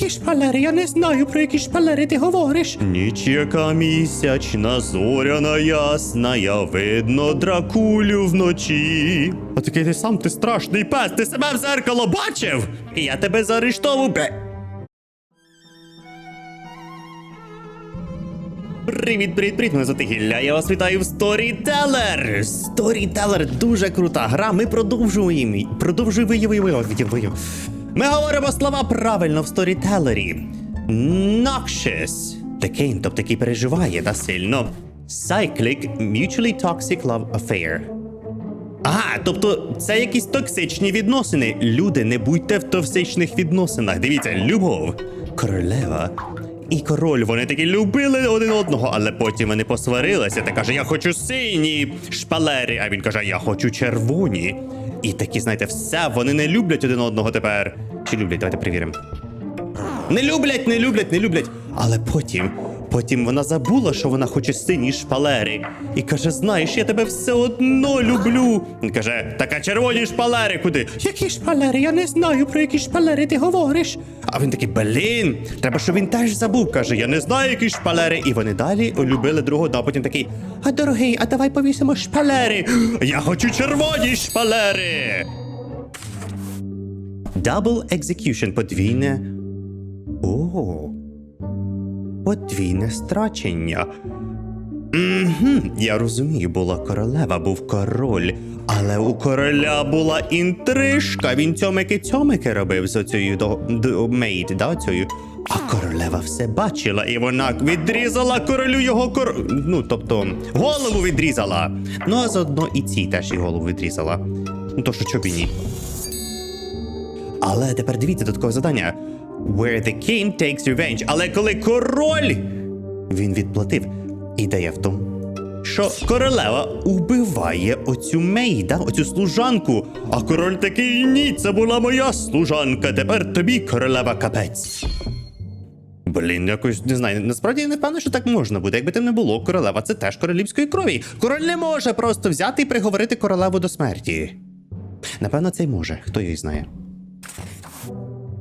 Які шпалери? Я не знаю, про які шпалери ти говориш. Ніч яка місячна, зоряна ясна, я видно дракулю вночі. А такий ти сам ти страшний пес, ти себе в зеркало бачив? Я тебе заарештовую. бе. Привіт, привіт, привіт, мене звати Гілля, я вас вітаю в Storyteller! Storyteller дуже крута гра, ми продовжуємо. Продовжуємо виявив. Ми говоримо слова правильно в сторітелері. Noxious. Такий, тобто який переживає та сильно. Cyclic Mutually Toxic Love Affair. Ага, тобто це якісь токсичні відносини. Люди, не будьте в токсичних відносинах. Дивіться, любов, королева і король. Вони такі любили один одного, але потім вони посварилися та каже: Я хочу сині шпалери. А він каже, Я хочу червоні. І такі, знаєте, все, вони не люблять один одного тепер. Чи люблять? Давайте перевіримо. Не люблять, не люблять, не люблять. Але потім, потім вона забула, що вона хоче сині шпалери. І каже: знаєш, я тебе все одно люблю. Він каже: так а червоні шпалери куди? Які шпалери? Я не знаю, про які шпалери ти говориш. А він такий, блін, треба, щоб він теж забув. Каже, я не знаю, які шпалери. І вони далі любили другого, а потім такий: А дорогий, а давай повісимо шпалери. Я хочу червоні шпалери. Double execution, подвійне. О. Подвійне страчення. Угу, я розумію, була королева, був король. Але у короля була інтрижка. Він цьомики-цьомики робив з оцією до, до мейд, да, оцею. А королева все бачила, і вона відрізала королю його кор... Ну, тобто, голову відрізала. Ну, а заодно і цій теж і голову відрізала. Ну, то що чобі ні. Але тепер дивіться додаткове завдання. Where the king takes revenge. Але коли король він відплатив. Ідея в тому, що королева убиває оцю мейда, оцю служанку. А король такий ні, це була моя служанка. Тепер тобі королева капець. Блін, якось не знаю. Насправді я не впевнений, що так можна буде. Якби там не було королева, це теж королівської крові. Король не може просто взяти і приговорити королеву до смерті. Напевно, це й може, хто її знає.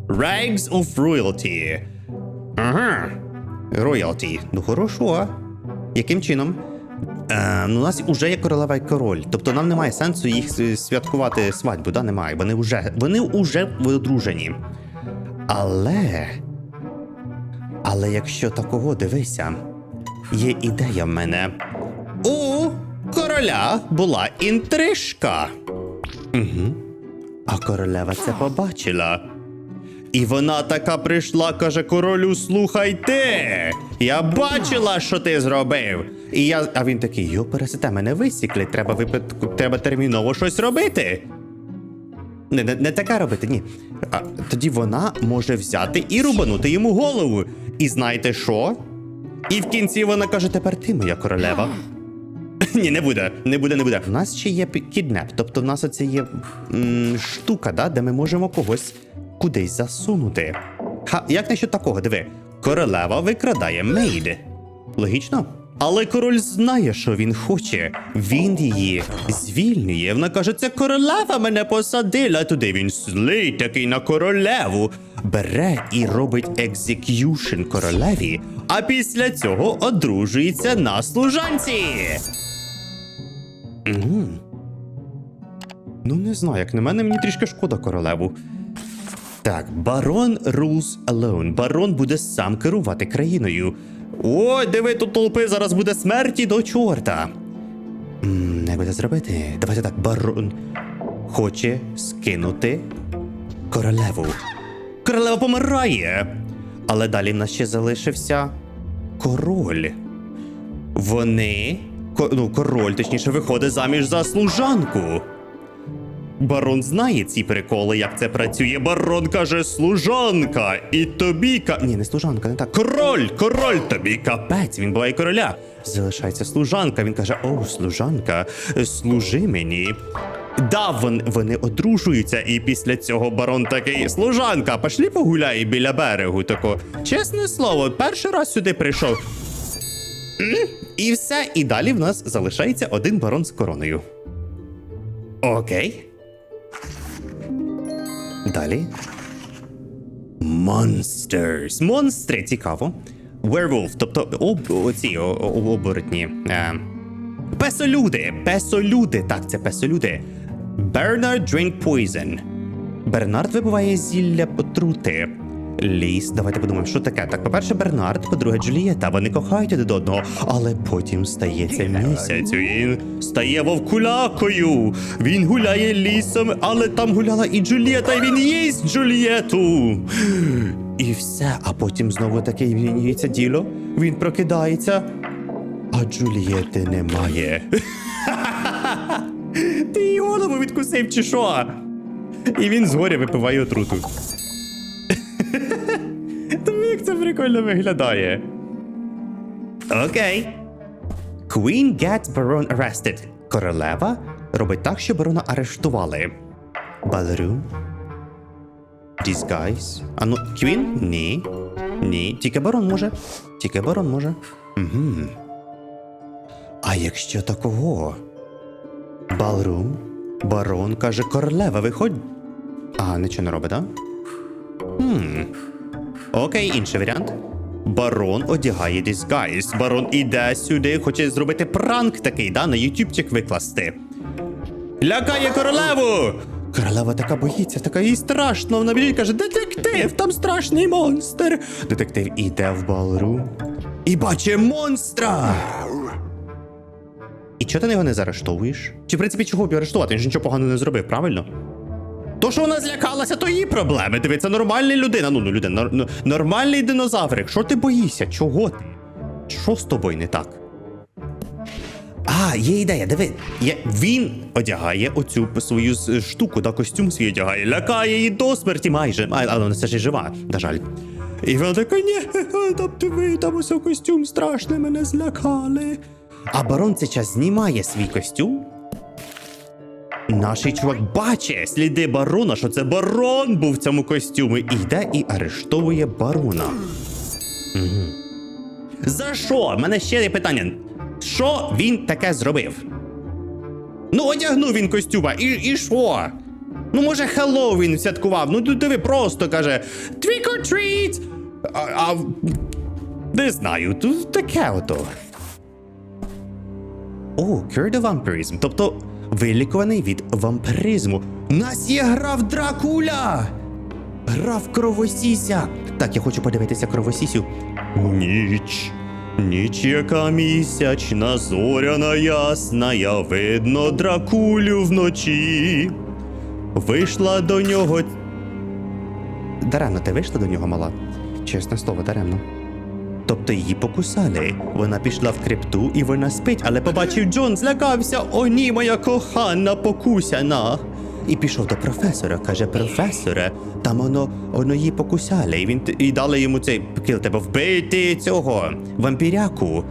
Rags of Royalty. Ага. Royalty. Ну хорошо. Яким чином? Е, ну, у нас вже є королева і король. Тобто нам немає сенсу їх святкувати свадьбу, да? Немає. Вони вже, вони вже одружені. Але. Але якщо такого дивися, є ідея в мене. У короля була інтрижка. Угу. А королева це побачила. І вона така прийшла, каже королю, слухай ти. Я бачила, що ти зробив. І я. А він такий, йо, пересите, мене висікли, треба випадку, треба терміново щось робити. Не, не, не таке робити, ні. А, тоді вона може взяти і рубанути йому голову. І знаєте що? І в кінці вона каже: тепер ти моя королева. Ні, не буде, не буде, не буде. У нас ще є кіднеп, тобто в нас оце є м, штука, да, де ми можемо когось кудись засунути. Ха, як насчет такого, диви, королева викрадає мейд. Логічно? Але король знає, що він хоче. Він її звільнює. Вона каже, це королева мене посадила туди. Він злий такий на королеву. Бере і робить екзекюшн королеві, а після цього одружується на служанці. Мгм. Ну, не знаю, як на мене, мені трішки шкода королеву. Так, барон rules alone. Барон буде сам керувати країною. Ой, диви, тут толпи зараз буде смерті до чорта. Не буде зробити. Давайте так, барон хоче скинути королеву. Королева помирає. Але далі в нас ще залишився король. Вони. ко- ну, король, точніше, виходить заміж за служанку. Барон знає ці приколи, як це працює. Барон каже служанка, і тобі ка. Ні, не служанка, не так. Король, король, тобі капець. Він буває короля. Залишається служанка. Він каже: О, служанка, служи мені. Да, вон, вони одружуються, і після цього барон такий служанка, пошлі погуляй біля берегу. Тако, чесне слово, перший раз сюди прийшов. І все, і далі в нас залишається один барон з короною. Окей. Далі. Monsters. Монстри, цікаво. Werewolf, тобто об, оці об, оборотні. Е, песолюди. Песолюди. Так, це песолюди. Bernard drink poison. Бернард вибиває зілля отрути. Ліс, давайте подумаємо, що таке. Так, по-перше, Бернард, по-друге, Джулієта. Вони кохають один одного, але потім стається місяць. Він стає вовкулякою. Він гуляє лісом, але там гуляла і Джулієта, і він їсть Джулієту. І все. А потім знову таке змінюється діло. Він прокидається, а Джулієти немає. Ти голову відкусив, чи що? І він згоря випиває отруту. Тобі як це прикольно виглядає. Окей. Queen gets Baron arrested. Королева робить так, що барона арештували. Ballroom. Disguise. А ну, Queen? Ні. Ні. Тільки барон може. Тільки барон може. Угу. А якщо такого? Балрум, барон каже, королева, виходь. А, нічого не робить, так? Окей, інший варіант. Барон одягає disguise. Барон іде сюди, хоче зробити пранк такий, да, на ютубчик викласти. Лякає королеву! Королева така боїться, така їй страшно. Вона біжить каже: Детектив, там страшний монстр. Детектив іде в балрум і бачить монстра. І чого ти його не заарештовуєш? Чи в принципі чого б арештувати? Він ж нічого поганого не зробив, правильно? То, що вона злякалася, то її проблеми. Дивиться, нормальна людина. Ну, ну людина, нор- ну, нормальний динозаврик. Що ти боїшся? Чого ти? Що з тобою не так? А, є ідея, диви. Є, він одягає оцю свою штуку, да, костюм свій одягає, лякає її до смерті майже. А, але вона все ж і жива, на жаль. І вона така, ні, там диви, там усе костюм страшний, мене злякали. А барон цей час знімає свій костюм. Наш чувак бачить сліди барона, що це барон був в цьому костюмі. І йде і арештовує барона. Угу. За що? У мене ще є питання. Що він таке зробив? Ну, одягнув він костюма, і, і що? Ну, може, Хеллоуін святкував. Ну, диви, просто каже Trick or treat! А, а не знаю, тут таке ото. О, Cure the Vampirism, тобто вилікуваний від вампиризму. Нас є гра в Дракуля! Гра в кровосіся. Так, я хочу подивитися кровосісю. Ніч. Ніч яка місячна, зоряна ясна, я видно дракулю вночі. Вийшла до нього. Даремно, ти вийшла до нього, мала? Чесне слово, даремно. Тобто її покусали. Вона пішла в крипту і вона спить, але побачив Джон, злякався. О, ні, моя кохана покусяна. І пішов до професора. Каже, професоре, там воно, воно її покусали. І він і дали йому цей кіл тебе вбити цього вампіряку.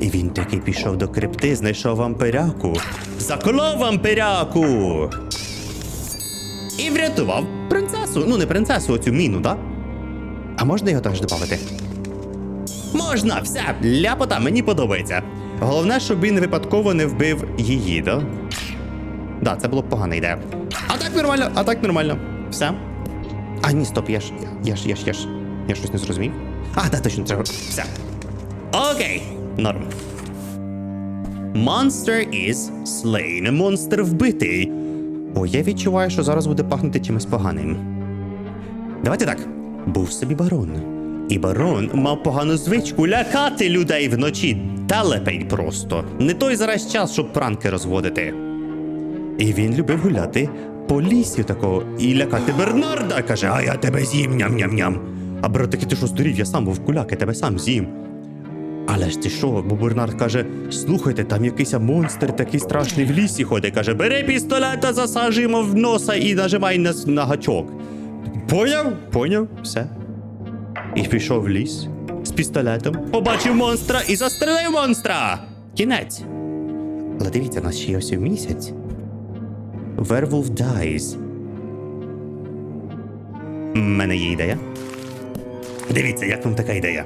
І він таки пішов до крипти, знайшов вампиряку. Заколов вампиряку! І врятував принцесу. Ну, не принцесу, оцю міну, так? А можна його також додати? Можна, все, ляпота, мені подобається. Головне, щоб він випадково не вбив її, да? Да, це було б погана ідея. А так нормально, а так нормально. Все. А ні, стоп, я ж. Я ж, я ж, я ж. Я щось не зрозумів. А, да, точно, треба. Все. Окей, норм. Monster is slain. Монстр вбитий. О, я відчуваю, що зараз буде пахнути чимось поганим. Давайте так. Був собі барон. І барон мав погану звичку лякати людей вночі. Телепень просто. Не той зараз час, щоб пранки розводити. І він любив гуляти по лісі такого і лякати Бернарда. Каже, а я тебе з'їм ням-ням-ням. А брат такий, ти що здурів, я сам вовкуляк, я тебе сам з'їм. Але ж ти що? Бо Бернард каже: слухайте, там якийсь монстр такий страшний в лісі ходить. Каже, бери пістолета, засаджуємо в носа і нажимай на, на гачок. Поняв? Поняв, все. І пішов в ліс з пістолетом, побачив монстра і застрелив монстра. Кінець. Але дивіться, нас ще ось місяць. Werewolf dies. У мене є ідея. Дивіться, як вам така ідея.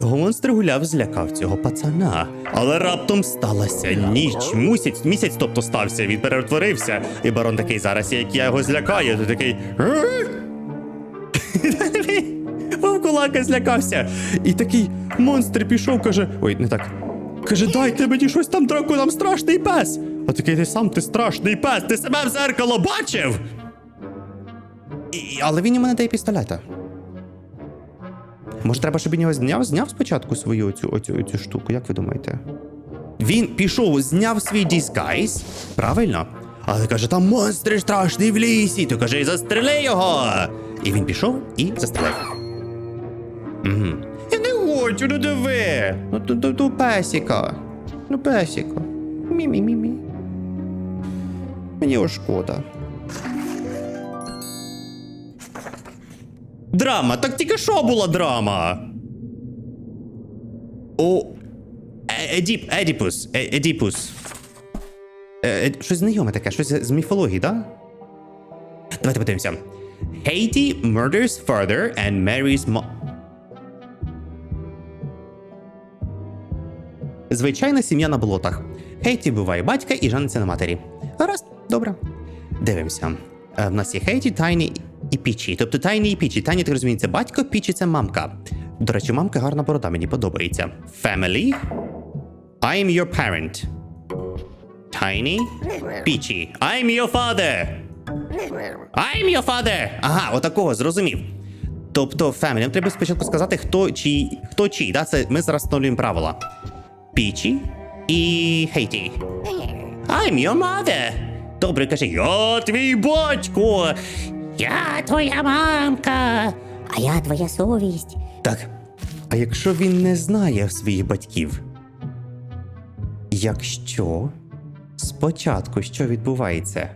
Монстр гуляв, злякав цього пацана. Але раптом сталася ніч. Місяць, місяць, тобто стався, він перетворився. І барон такий зараз, як я його злякаю, то такий. Собака злякався. І такий монстр пішов, каже: Ой, не так. Каже, дайте мені щось там драку, нам страшний пес. А такий ти сам ти страшний пес, ти себе в зеркало бачив? І, але він йому не дає пістолета. Може, треба, щоб він його зняв, зняв спочатку свою оцю, оцю, оцю штуку, як ви думаєте? Він пішов, зняв свій дискайз, правильно? Але каже, там монстр страшний в лісі, то каже, застрели його. І він пішов і застрелив. Угу. Я не хочу, ну диви. Ну ту, ту, ту песіка. Ну песіка. Мі-мі-мі-мі. Мені його шкода. Драма, так тільки що була драма? О. Е- Едіп, Едіпус. Е- Едіпус. Е, е, щось знайоме таке, щось з міфології, так? Да? Давайте подивимося. Haiti murders father and marries mom. Звичайна сім'я на болотах. Хейті вбиває батька і жениться на матері. Гаразд, добре. Дивимося. Е, В нас є Хейті, Тайні і Пічі. Тобто Тайні і Пічі. Тайні, так розумієте, це батько, Пічі це мамка. До речі, мамка гарна борода, мені подобається. Family. I'm your parent. Tiny. Peachy. I'm your father. I'm your father. Ага, отакого, зрозумів. Тобто, family, нам треба спочатку сказати, хто чий, хто чий, да? Це ми зараз встановлюємо правила. Пічі і Хейті. I'm your mother. Добре, каже, я твій батько. Я твоя мамка, а я твоя совість. Так. А якщо він не знає своїх батьків? Якщо спочатку що відбувається?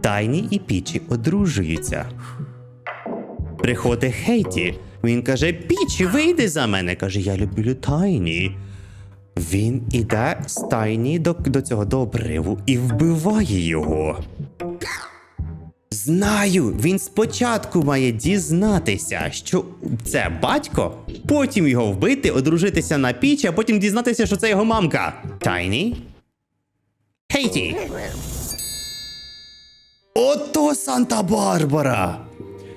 Тайні і Пічі одружуються. Приходить Хейті. Він каже: Пічі, вийди за мене. каже, я люблю Тайні. Він іде з Тайні до, до цього до обриву і вбиває його. Знаю, він спочатку має дізнатися, що це батько, потім його вбити, одружитися на піч, а потім дізнатися, що це його мамка. Тайні? Хейті. Ото Санта-Барбара!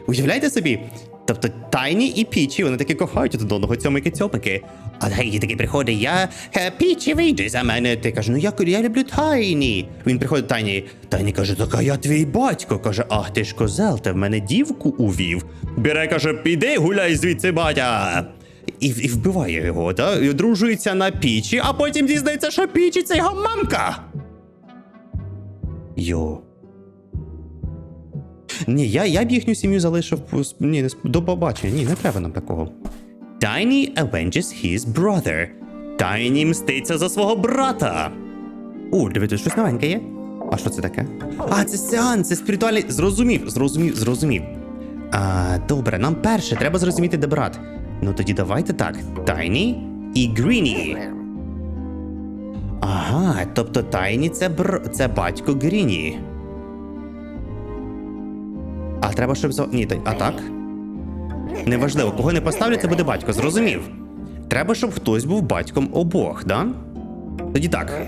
Уявляєте собі? Тобто Тайні і Пічі, вони таки кохають один одного цьомики цьомики. А Гейті такий приходить, я «Е, Пічі, вийди за мене. Ти каже, ну я, я люблю Тайні. Він приходить Тайні. Тайні каже, так а я твій батько. Каже, ах ти ж козел, ти в мене дівку увів. Бере, каже, піди гуляй звідси, батя. І, і вбиває його, та? І одружується на пічі, а потім дізнається, що пічі це його мамка. Йо. Ні, я, я б їхню сім'ю залишив ні, до побачення. Ні, не треба нам такого. Tiny avenges his brother. Tiny мститься за свого брата. О, дивіться, щось новеньке є. А що це таке? А, це сеанс, це спіритуальний. Зрозумів, зрозумів, зрозумів. А, добре, нам перше треба зрозуміти, де брат. Ну тоді давайте так: Tiny і Гріні. Ага, тобто Тайні це бр... це батько Гріні. Треба, щоб за. Ні, та- а так? Неважливо, кого не поставлю, це буде батько, зрозумів. Треба, щоб хтось був батьком обох, да? Тоді так.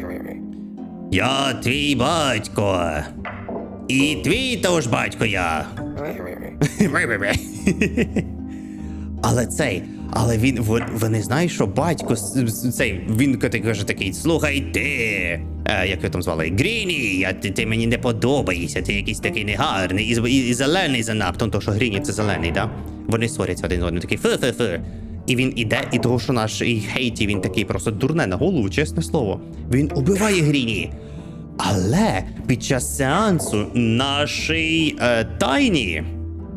Я твій батько. І твій теж батько я. Але цей, але він вони знають, що батько цей він каже такий: слухай ти. Е, як його там звали? Гріні, я, ти, ти мені не подобаєшся, ти якийсь такий негарний і, і, і зелений занадто, то що Гріні це зелений, да? Вони сваряться один з одним, такий фи-фи-фи. І він іде, і того, що наш і Хейті, він такий просто дурне на голову, чесне слово. Він убиває Гріні. Але під час сеансу нашій е, тайні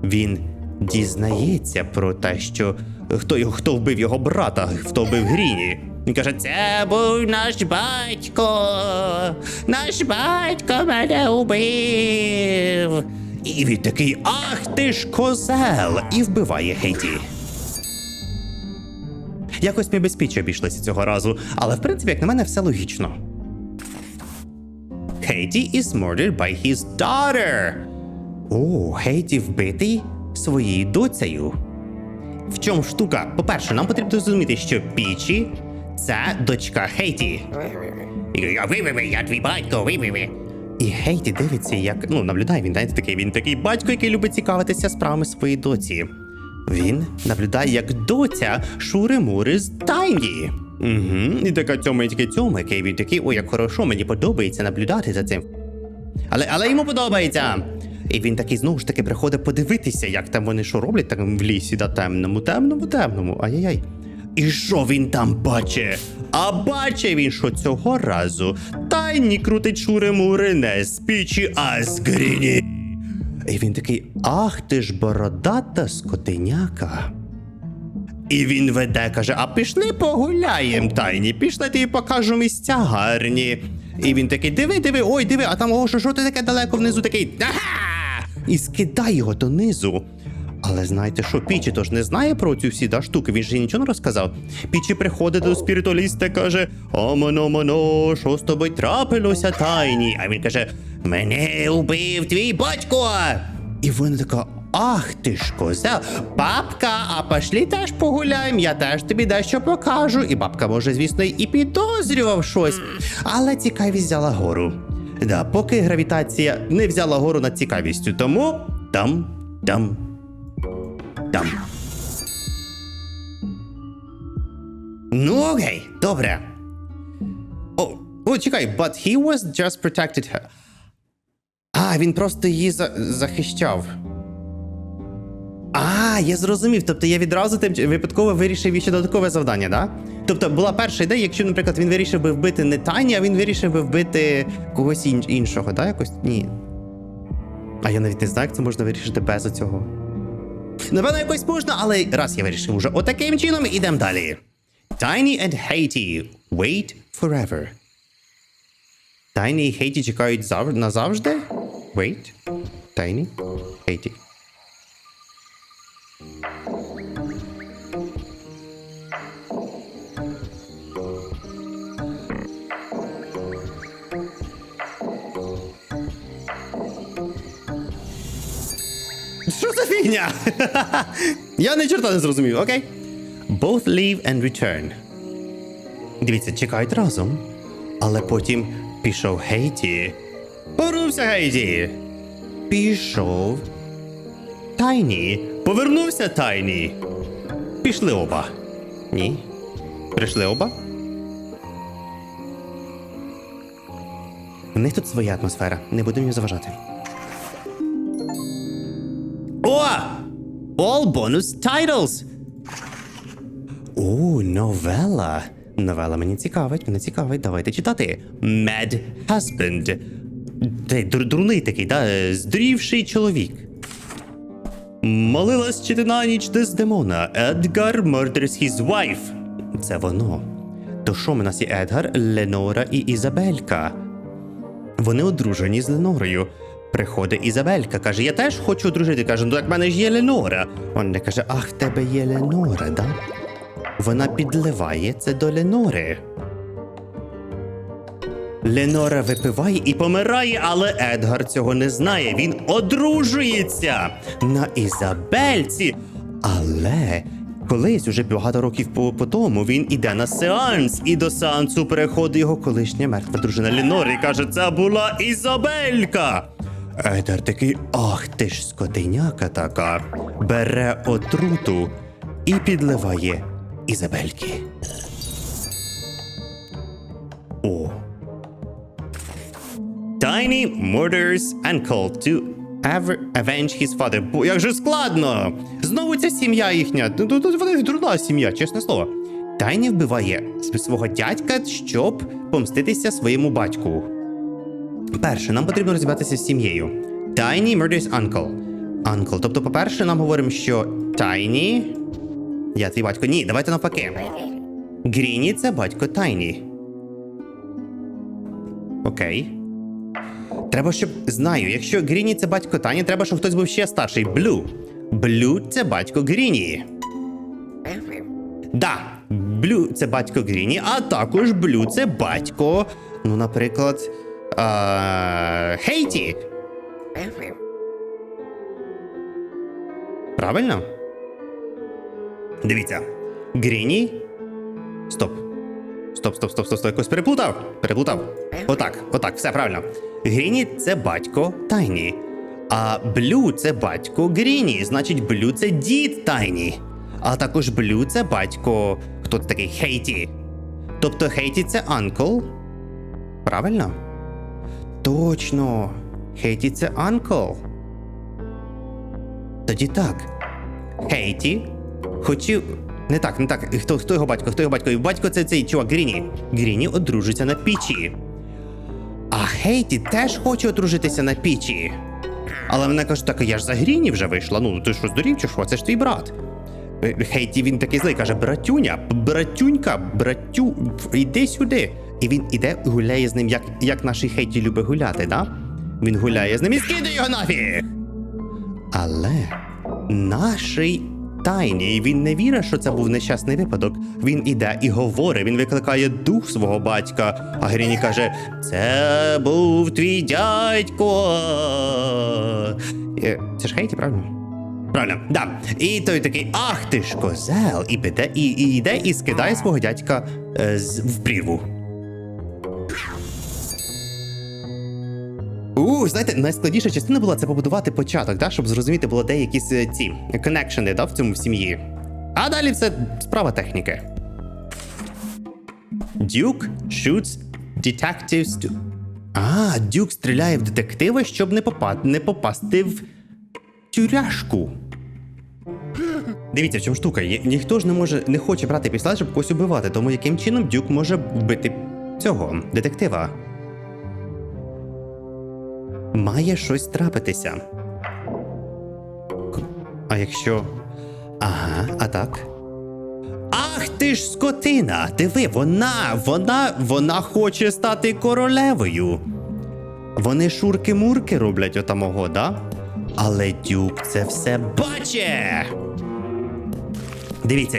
він дізнається про те, що хто його хто вбив його брата, хто вбив Гріні. Він каже: Це був наш батько. Наш батько мене убив. І він такий: Ах ти ж козел! І вбиває Хейті. Якось ми без обійшлися цього разу, але в принципі, як на мене, все логічно. Хейті is murdered by his daughter. О, Хейті вбитий своєю доцею. В чому штука? По-перше, нам потрібно зрозуміти, що Пічі це дочка Хейті. І Я твій батько, ви І Хейті дивиться, як ну наблюдає він, знаєте, такий він такий батько, який любить цікавитися справами своєї доці. Він наблюдає, як доця шури-мури з Тайні. Угу. І така цьомики цьомики. Він такий, ой, як хорошо, мені подобається наблюдати за цим. Але, але йому подобається. І він такий знову ж таки приходить подивитися, як там вони що роблять там в лісі, да темному, темному, темному. Ай-яй-яй. І що він там бачить? А бачить він, що цього разу тайні крутить шури-мури не з пічі, а з гріні. І він такий: ах ти ж бородата скотиняка. І він веде, каже: А пішли погуляєм, тайні, пішли тобі покажу місця гарні. І він такий: диви, диви, ой, диви, а там о, що, що ти таке далеко внизу такий. Ага! І скидає його донизу. Але знаєте що, Пічі тож не знає про цю всі да, штуки, він же нічого не розказав. Пічі приходить до спіритуаліста каже: Омоно, моно, що з тобою трапилося тайні? А він каже: Мене убив твій батько. І вона така: Ах ти ж коза, бабка, а пошлі теж погуляємо, я теж тобі дещо покажу. І бабка, може, звісно, і підозрював щось, але цікавість взяла гору. Да, поки гравітація не взяла гору над цікавістю, тому там, там, там. Ну окей, добре. О, о, чекай, but he was just protected her. А, він просто її за- захищав. А, я зрозумів. Тобто я відразу тим випадково вирішив іще додаткове завдання, да? Тобто була перша ідея, якщо, наприклад, він вирішив би вбити не Тані, а він вирішив би вбити когось ін- іншого, да? Якось? Ні. А я навіть не знаю, як це можна вирішити без цього. Напевно, якось можна, але раз я вирішив уже отаким чином, ідемо далі. Tiny and Haiti. Wait forever. Tiny і Haiti чекають зав... назавжди? Wait. Tiny. Haiti. Що за фігня? Я не чорта не зрозумів, окей. Both leave and return. Дивіться, чекають разом. Але потім пішов Гейті. Повернувся Гейті. Пішов. Тайні. Повернувся Тайні. Пішли оба. Ні. Прийшли оба. У них тут своя атмосфера. Не будемо їм заважати. О! All bonus titles! О, новела. Новела мені цікавить, мене цікавить. Давайте читати. Mad Husband. Дур, дурний такий, да? е, Здрівший чоловік. Молилась чи ти на ніч Дездемона. Едгар murders his wife. Це воно. То що в нас є Едгар, Ленора і Ізабелька? Вони одружені з Ленорою. Приходить Ізабелька, каже: Я теж хочу одружити. Каже, ну так в мене ж є Ленора. Вона каже: Ах, в тебе є Ленора, да? Вона підливає це до Ленори. Ленора випиває і помирає, але Едгар цього не знає. Він одружується на Ізабельці. Але колись, уже багато років по, по тому, він іде на сеанс, і до сеансу переходить його колишня мертва дружина Ленора і каже: Це була Ізабелька. Едгар такий, ах ти ж скотиняка така. Бере отруту і підливає Ізабельки. О. Tiny murders uncle to avenge his father. Бо як же складно! Знову ця сім'я їхня. Ну, Тут тут вони дурна сім'я, чесне слово. Тайні вбиває свого дядька, щоб помститися своєму батьку. Перше, нам потрібно розібратися з сім'єю. Tiny murders uncle. Uncle. Тобто, по-перше, нам говоримо, що Tiny... Я твій батько. Ні, давайте навпаки. Гріні це батько Тайні. Окей. Треба, щоб знаю, якщо Гріні це батько Тані, треба, щоб хтось був ще старший. Блю. Блю це батько Гріні. Да, Блю це батько Гріні, а також Блю це батько. Ну, наприклад. А, Хейті. Правильно? Дивіться. Гріні. Стоп. Стоп, стоп, стоп, стоп, стоп. Якось переплутав. Переплутав. Отак, отак, все правильно. Гріні це батько Тайні. А Блю це батько Гріні, значить Блю це дід Тайні. А також Блю це батько. Хто це такий Хейті? Тобто Хейті це анкл. Правильно? Точно. Хейті це анкл. Тоді так. Хейті хотів. Не так, не так. Хто, хто його батько? Хто його батько? І батько це цей чувак Гріні. Гріні одружиться на пічі. А Хейті теж хоче одружитися на пічі. Але вона каже, так я ж за Гріні вже вийшла. Ну, ти що здурів чи що? Це ж твій брат. Е, Хейті він такий злий, каже: братюня, братюнька, братю, іди сюди. І він іде і гуляє з ним, як, як наш Хейті любить гуляти, да? Він гуляє з ним і скидає його нафіг. Але наший тайні, і він не вірить, що це був нещасний випадок. Він іде і говорить, він викликає дух свого батька. А Гріні каже: Це був твій дядько. Е, Це ж Хейті, правильно? Правильно, да. І той такий, ах ти ж козел, і піде, і, і йде і скидає свого дядька е, з, в прірву. У, знаєте, найскладніша частина була це побудувати початок, да, щоб зрозуміти було де якісь е, ці коннекшени да, в цьому сім'ї. А далі все справа техніки. Duke shoots detectives to... А, Дюк стріляє в детектива, щоб не, попа... не попасти в тюряшку. Дивіться, в чому штука. Є- Ніхто ж не може не хоче брати пістолет, щоб когось убивати, тому яким чином Дюк може вбити цього детектива. Має щось трапитися. А якщо. Ага, а так. Ах ти ж скотина! Диви, вона, вона, вона хоче стати королевою. Вони шурки-мурки роблять отамого, да? Але Дюк це все баче. Дивіться,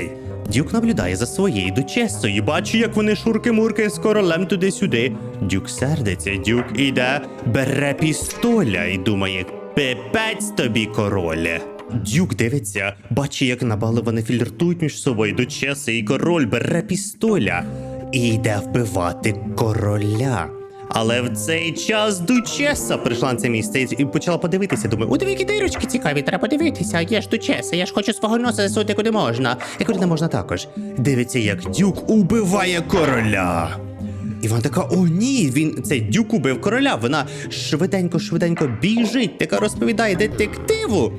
Дюк наблюдає за своєю дочесою, бачить, як вони шурки-мурки з королем туди-сюди. Дюк сердиться, Дюк іде, бере пістоля і думає: пипець тобі король. Дюк дивиться, бачить, як набали вони фліртують між собою дочеса і король бере пістоля і йде вбивати короля. Але в цей час Дучеса прийшла на це місце і почала подивитися. Думаю, у які дирочки цікаві, треба подивитися. Я ж Дучеса, я ж хочу свого носа засунути куди можна. І куди не можна також. Дивиться, як Дюк убиває короля. І вона така: о, ні, він цей дюк убив короля. Вона швиденько-швиденько біжить, така розповідає детективу.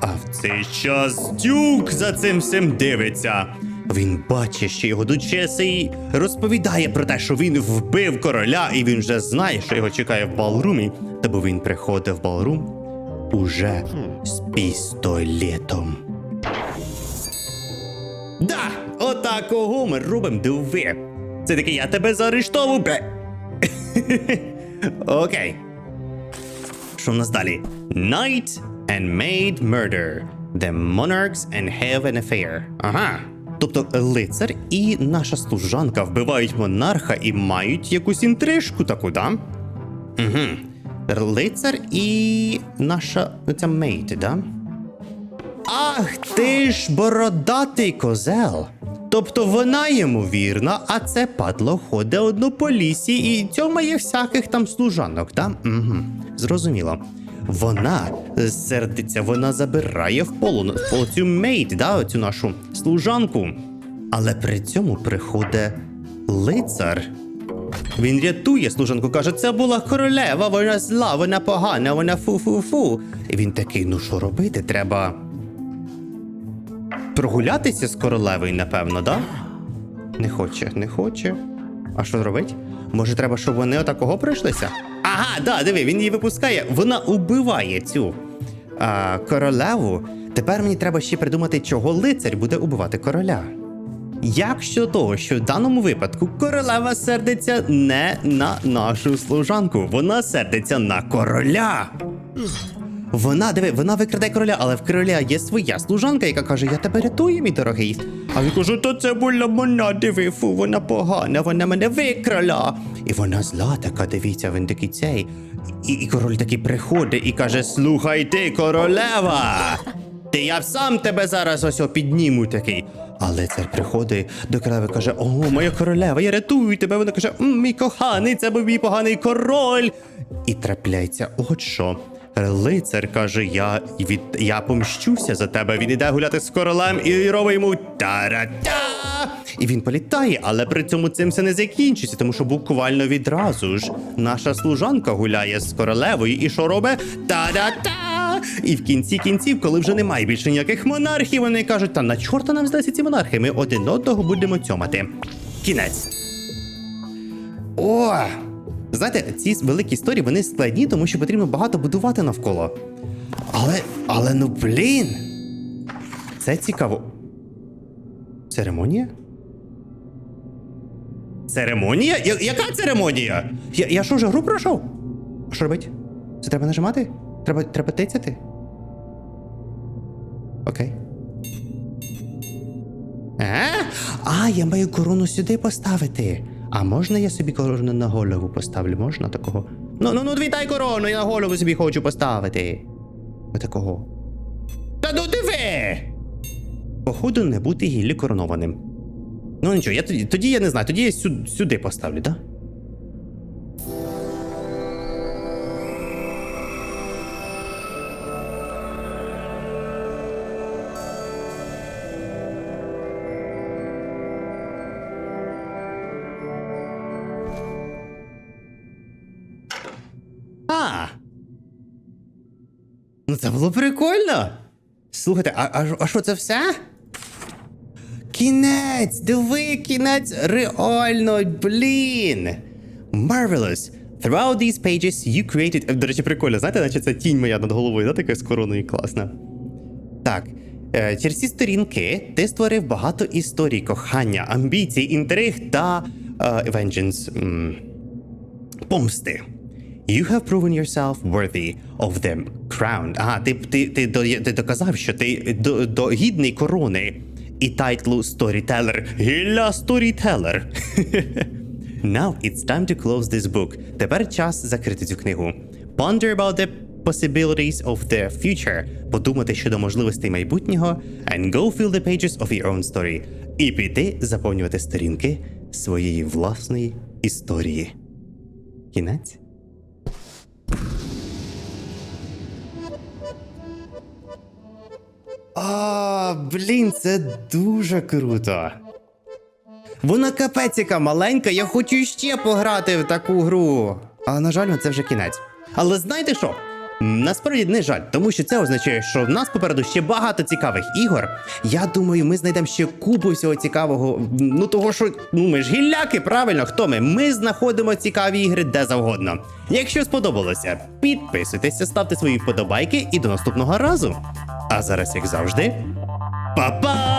А в цей час Дюк за цим всім дивиться. Він бачить, що його дочеса і розповідає про те, що він вбив короля, і він вже знає, що його чекає в балрумі. Та бо він приходив в балрум уже з пістолетом. Да, отакого ми робимо диви. Це такий, я тебе заарештовую, бе. Окей. Що в нас далі? Knight and maid murder. The monarchs and have an affair. Ага. Тобто лицар і наша служанка вбивають монарха і мають якусь інтрижку таку, да? Угу. Лицар і наша ця мейт, да? Ах ти ж бородатий козел. Тобто вона йому вірна, а це падло ходить одно по лісі і тьомає всяких там служанок, да? Угу. Зрозуміло. Вона сердиться, вона забирає в полон цю мейд, да, цю нашу служанку. Але при цьому приходить лицар. Він рятує служанку, каже, це була королева, вона зла, вона погана, вона фу-фу-фу. І він такий, ну що робити? Треба прогулятися з королевою, напевно, да? Не хоче, не хоче. А що робить? Може, треба, щоб вони отакого пройшлися? Ага, да, диви, він її випускає. Вона убиває цю а, королеву. Тепер мені треба ще придумати, чого лицар буде убивати короля. Як щодо того, що в даному випадку королева сердиться не на нашу служанку, вона сердиться на короля. Вона диви, вона викраде короля, але в короля є своя служанка, яка каже: Я тебе рятую, мій дорогий. А він каже, то це була вона, диви, фу, вона погана, вона мене викрала. І вона зла така, дивіться, він такий цей. І, і король такий приходить і каже: Слухай ти, королева! Ти я сам тебе зараз ось о підніму такий. Але цар приходить до королеви каже: О, моя королева, я рятую тебе. Вона каже: мій коханий, це був мій поганий король. І трапляється, от що. Лицар каже: Я від я помщуся за тебе. Він іде гуляти з королем і робить йому та-ра-та. І він політає, але при цьому цим все не закінчиться, тому що буквально відразу ж наша служанка гуляє з королевою і що робить? Та-да-та! І в кінці кінців, коли вже немає більше ніяких монархів, вони кажуть, та на чорта нам здалися ці монархи, ми один одного будемо цьомати. Кінець. О! Знаєте, ці великі історії вони складні, тому що потрібно багато будувати навколо. Але, але ну блін. Це цікаво. Церемонія? Церемонія? Я, яка церемонія? Я, я що вже гру пройшов? Що робить? Це треба нажимати? Треба, треба тицяти? Окей. Е? А, я маю корону сюди поставити. А можна я собі корону на голову поставлю? Можна такого? Ну, ну, ну, вітай корону, я на голову собі хочу поставити. Отакого. Та ну диви! Походу, не бути гіллі коронованим. Ну нічого, я тоді, тоді я не знаю, тоді я сюди, сюди поставлю, так? Да? Це було прикольно. Слухайте, а, а, що це все? Кінець! Диви, кінець! Реально, блін! Marvelous! Throughout these pages you created... До речі, прикольно, знаєте, наче це тінь моя над головою, да, така з короною класна. Так. е, Через ці сторінки ти створив багато історій кохання, амбіцій, інтриг та е, vengeance. м, помсти. You have proven yourself worthy of the crown. Ага, ти, ти, ти, ти доказав, що ти до, до, гідний корони і тайтлу Storyteller. Гілля Storyteller. Now it's time to close this book. Тепер час закрити цю книгу. Ponder about the possibilities of the future. Подумати щодо можливостей майбутнього. And go fill the pages of your own story. І піти заповнювати сторінки своєї власної історії. Кінець? А, блін, це дуже круто. Вона капець яка маленька, я хочу ще пограти в таку гру. Але, на жаль, це вже кінець. Але знаєте що? Насправді не жаль, тому що це означає, що в нас попереду ще багато цікавих ігор. Я думаю, ми знайдемо ще купу всього цікавого. Ну того, що ну ми ж гілляки, правильно, хто ми? Ми знаходимо цікаві ігри де завгодно. Якщо сподобалося, підписуйтеся, ставте свої вподобайки і до наступного разу. А зараз, як завжди, па-па!